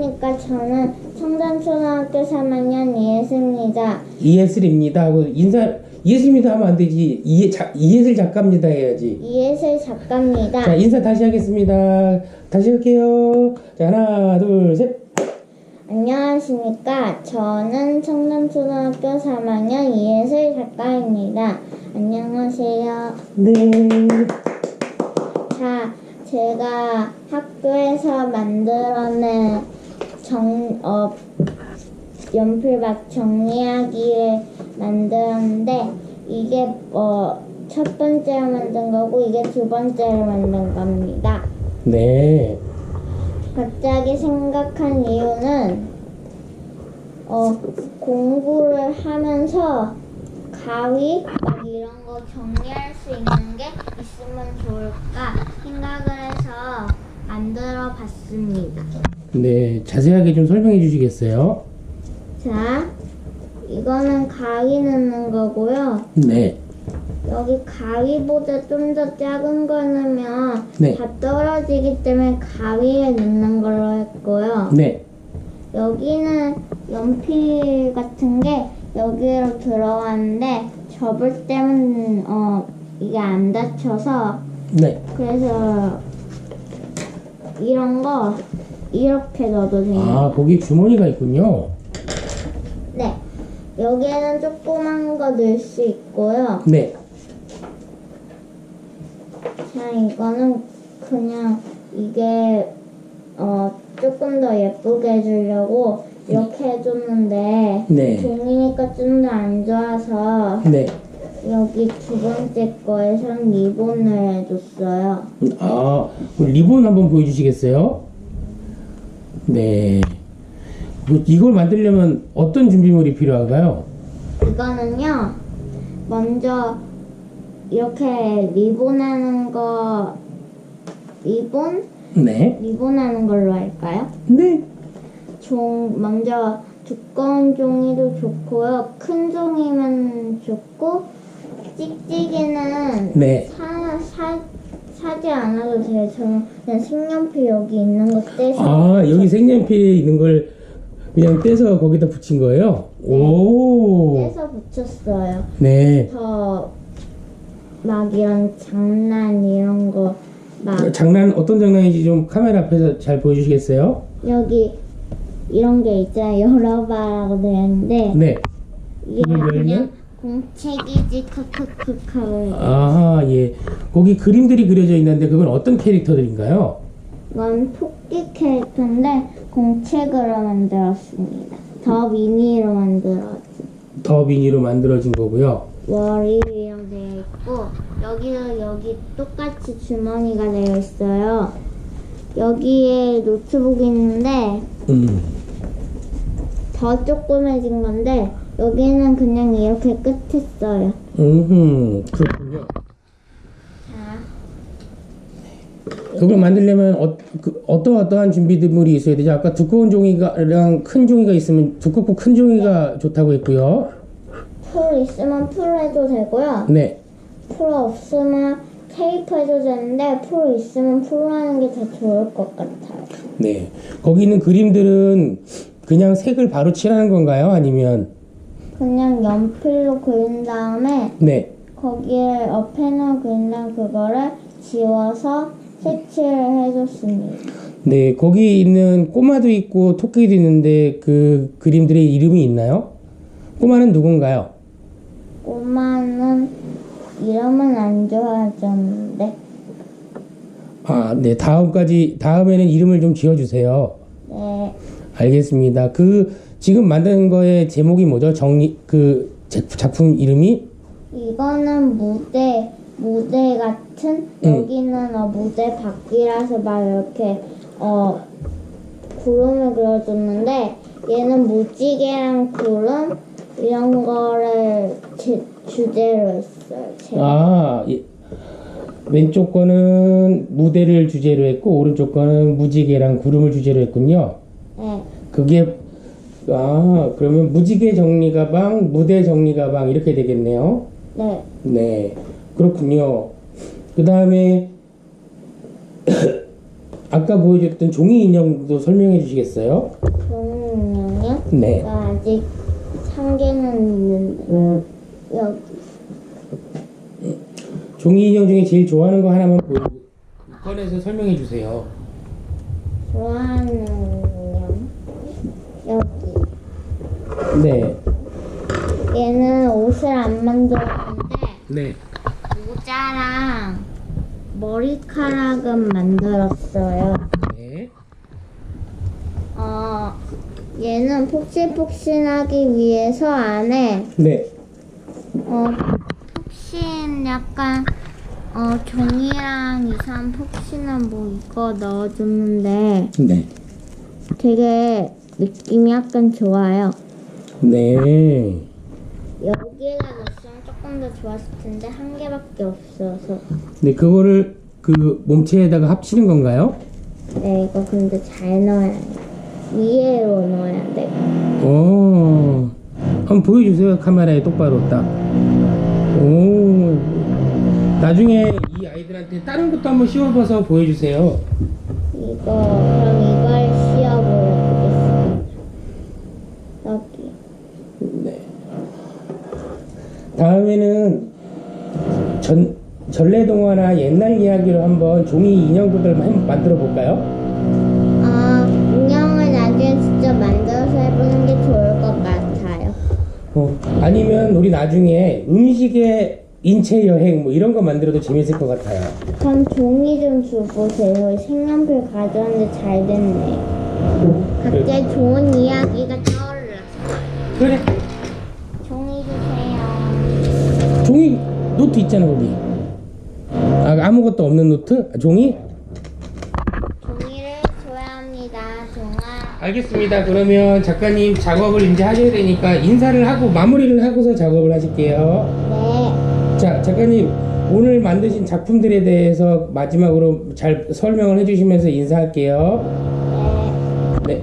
안녕하십니까. 저는 청담초등학교 3학년 이혜수입니다. 이예슬입니다 하고 인사 이예슬입니다 하면 안 되지 이예 자, 이예슬 작가입니다 해야지 이혜슬 작가입니다. 자 인사 다시 하겠습니다 다시 할게요 자 하나 둘 셋 안녕하십니까. 저는 청담초등학교 3학년 이혜슬 작가입니다. 안녕하세요. 네. 자, 제가 학교에서 만들어낸 정, 어, 연필막 정리하기를 만들었는데, 이게, 어, 첫 번째로 만든 거고, 이게 두 번째로 만든 겁니다. 네. 갑자기 생각한 이유는, 어, 공부를 하면서 가위, 막 이런 거 정리할 수 있는 게 있으면 좋을까 생각을 해서 만들어 봤습니다. 네. 자세하게 좀 설명해 주시겠어요? 자, 이거는 가위 넣는 거고요. 네. 여기 가위보다 좀 더 작은 거 넣으면 네. 다 떨어지기 때문에 가위에 넣는 걸로 했고요. 네. 여기는 연필 같은 게 여기로 들어왔는데 접을 때는 어 이게 안 닫혀서 네. 그래서 이런 거 이렇게 넣어도 돼요. 아 거기 주머니가 있군요. 네. 여기에는 조그만 거 넣을 수 있고요. 네. 자, 이거는 그냥 이게 어 조금 더 예쁘게 해주려고 이렇게 해줬는데 네. 종이니까 좀 더 안 좋아서 네. 여기 두 번째 거에선 리본을 해줬어요. 아 리본 한번 보여주시겠어요? 네. 뭐 이걸 만들려면 어떤 준비물이 필요한가요? 이거는요, 먼저 이렇게 리본 하는 거, 리본? 네. 리본 하는 걸로 할까요? 네. 종, 먼저 두꺼운 종이도 좋고요. 큰 종이면 좋고, 찍찍이는 네. 사, 사, 사지 않아도 돼요. 저는 그냥 색연필 여기 있는 거 떼서. 아 여기 색연필에 있는 걸 그냥 떼서 거기다 붙인 거예요? 오. 떼서 붙였어요. 네. 더, 막 이런 장난 이런 거, 막, 장난 어떤 장난인지 좀 카메라 앞에서 잘 보여주시겠어요? 여기 이런 게 있잖아요. 열어봐라고 되어 있는데, 네. 이게? 그냥 공책이지, 크크크크. 아 예. 거기 그림들이 그려져 있는데 그건 어떤 캐릭터들인가요? 이건 토끼 캐릭터인데 공책으로 만들었습니다. 더 미니로 만들었지. 더 비니로 만들어진 거고요. 월요일이라고 되어 있고 여기도 여기 똑같이 주머니가 되어 있어요. 여기에 노트북이 있는데 음. 더 조그매진 건데 여기는 그냥 이렇게 끝에 써요. 음. 그렇군요. 자, 그걸 만들려면 어, 그, 어떠 어떠한 준비물이 있어야 되죠? 아까 두꺼운 종이가랑 큰 종이가 있으면 두껍고 큰 종이가 좋다고 했고요. 풀 있으면 풀 해도 되고요. 네. 풀 없으면 테이프 해도 되는데 풀 있으면 풀로 하는 게 더 좋을 것 같아요. 네. 거기 있는 그림들은 그냥 색을 바로 칠하는 건가요? 아니면 그냥 연필로 그린 다음에 네. 거기에 어, 펜으로 그린 다음 그거를 지워서 색칠을 해줬습니다. 네, 거기 있는 꼬마도 있고 토끼도 있는데 그 그림들의 이름이 있나요? 꼬마는 누군가요? 꼬마는 이름은 안 좋아하셨는데 아, 네. 다음까지 다음에는 이름을 좀 지어 주세요. 네, 알겠습니다. 그 지금 만든 거의 제목이 뭐죠? 정리 그 제- 작품 이름이 이거는 무대 무대 같은 응. 여기는 어, 무대 밖이라서 막 이렇게 어 구름을 그려줬는데 얘는 무지개랑 구름 이런 거를 제, 주제로 했어요. 제가. 아, 예. 왼쪽 거는 무대를 주제로 했고 오른쪽 거는 무지개랑 구름을 주제로 했군요. 네. 그게 아, 그러면 무지개 정리 가방, 무대 정리 가방 이렇게 되겠네요. 네. 네. 그렇군요. 그 다음에 아까 보여줬던 종이 인형도 설명해 주시겠어요? 종이요? 네. 나 아직 3개는 있는데 여기 종이 인형 중에 제일 좋아하는 거 하나만 보여 꺼내서 설명해 주세요. 네. 얘는 옷을 안 만들었는데 네. 모자랑 머리카락은 만들었어요. 네. 어, 얘는 폭신폭신하기 위해서 안에 네. 어, 폭신 약간 어, 종이랑 이상 폭신한 뭐 이거 넣어줬는데 네. 되게 느낌이 약간 좋아요. 네. 여기에다 넣었으면 조금 더 좋았을 텐데 한 개밖에 없어서 네, 그거를 그 몸체에다가 합치는 건가요? 네 이거 근데 잘 넣어야 해. 위에로 넣어야 돼. 오. 한번 보여주세요. 카메라에 똑바로 딱. 오. 나중에 이 아이들한테 다른 것도 한번 씌워봐서 보여주세요. 이거 그럼 다음에는 전 전래동화나 옛날 이야기로 한번 종이 인형들을 한번 만들어 볼까요? 아 인형을 나중에 직접 만들어서 해보는 게 좋을 것 같아요. 어, 아니면 우리 나중에 음식의 인체 여행 뭐 이런 거 만들어도 재밌을 것 같아요. 그럼 종이 좀 줘보세요. 색연필 가져왔는데 잘 됐네. 갑자기 좋은 이야기가 떠올랐어. 그래. 종이 주세요. 종이 노트 있잖아 거기. 아, 아무것도 없는 노트? 아, 종이? 종이를 줘야 합니다. 종아. 알겠습니다. 그러면 작가님 작업을 이제 하셔야 되니까 인사를 하고 마무리를 하고서 작업을 하실게요. 네. 자, 작가님 오늘 만드신 작품들에 대해서 마지막으로 잘 설명을 해주시면서 인사할게요. 네. 네.